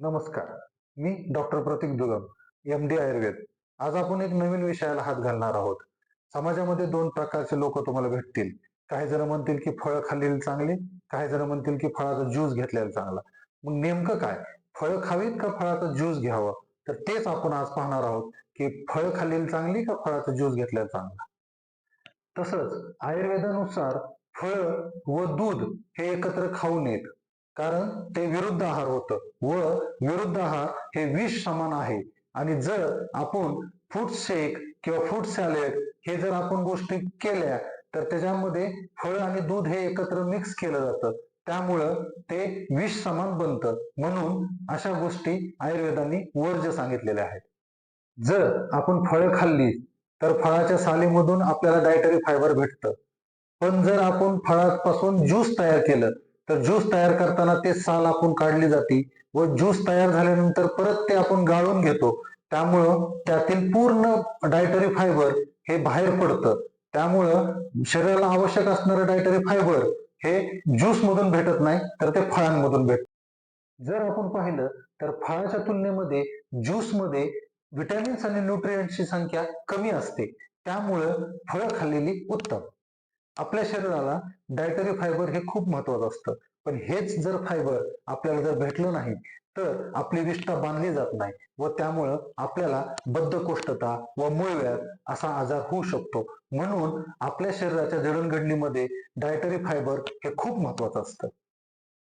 नमस्कार. मी doctor Pratik Dugam M D Ayurveda. आज आपण एक नवीन विषयाला हात घालणार आहोत. समाजामध्ये दोन प्रकारचे लोक तुम्हाला भेटतील. काही जण म्हणतील की फळं खाल्लेली चांगली काही जण म्हणतील की फळाचा ज्यूस घेतलेला चांगला. मग नेमकं काय? फळं खावीत का फळाचा ज्यूस घ्यावं? तर तेच आपण आज पाहणार आहोत की फळं खाल्लेली चांगली का फळाचा ज्यूस घेतलेला चांगला? तसंच आयुर्वेदानुसार फळं व दूध हे एकत्र खाऊ नयेत. कारण ते विरुद्ध आहार होतं व विरुद्ध आहार हे विष समान आहे. आणि जर आपण फूड शेक किंवा फूड सॅलेड हे जर आपण गोष्टी केल्या तर त्याच्यामध्ये फळ आणि दूध हे एकत्र मिक्स केलं जातं. त्यामुळं ते विष समान बनतं. म्हणून अशा गोष्टी आयुर्वेदाने वर्ज्य सांगितलेल्या आहेत. जर आपण फळं खाल्ली तर फळाच्या सालीमधून आपल्याला डायटरी फायबर भेटतं. पण जर आपण फळापासून ज्यूस तयार केलं तर ज्यूस तयार करताना ते साल आपण काढली जाते व ज्यूस तयार झाल्यानंतर परत ते आपण गाळून घेतो. त्यामुळं त्यातील पूर्ण डायटरी फायबर हे बाहेर पडतं. त्यामुळं शरीराला आवश्यक असणारं डायटरी फायबर हे ज्यूस मधून भेटत नाही तर ते फळांमधून भेटत. जर आपण पाहिलं तर फळाच्या तुलनेमध्ये ज्यूसमध्ये व्हिटॅमिन्स आणि न्यूट्रिएंट्सची संख्या कमी असते. त्यामुळं फळं खाल्लेली उत्तम. आपल्या शरीराला डायटरी फायबर हे खूप महत्वाचं असतं. पण हेच जर फायबर आपल्याला जर भेटलं नाही तर आपली विष्ठा बांधली जात नाही व त्यामुळं आपल्याला बद्धकोष्ठता व मूळव्याध असा आजार होऊ शकतो. म्हणून आपल्या शरीराच्या जडणघडणीमध्ये डायटरी फायबर हे खूप महत्वाचं असतं.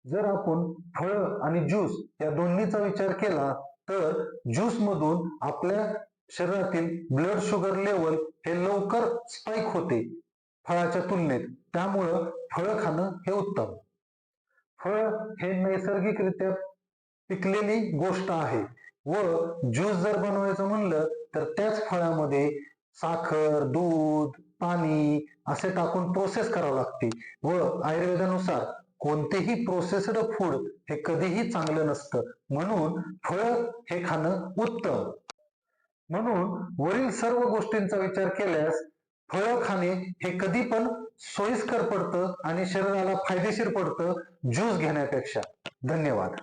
जर आपण फळं आणि ज्यूस या दोन्हीचा विचार केला तर ज्यूस मधून आपल्या शरीरातील ब्लड शुगर लेवल हे लवकर स्पाइक होते. फळाच्या तुलनेत त्यामुळं फळं खाणं हे उत्तम. फळ हे नैसर्गिकरित्या पिकलेली गोष्ट आहे व ज्यूस जर बनवायचं म्हणलं तर त्याच फळामध्ये साखर दूध पाणी असे टाकून प्रोसेस करावं लागते. व आयुर्वेदानुसार कोणतेही प्रोसेस्ड फूड हे कधीही चांगलं नसतं. म्हणून फळ हे खाणं उत्तम. म्हणून वरील सर्व गोष्टींचा विचार केल्यास फळं खाणे हे कधी पण सोयीस्कर पडतं आणि शरीराला फायदेशीर पडतं ज्यूस घेण्यापेक्षा. धन्यवाद.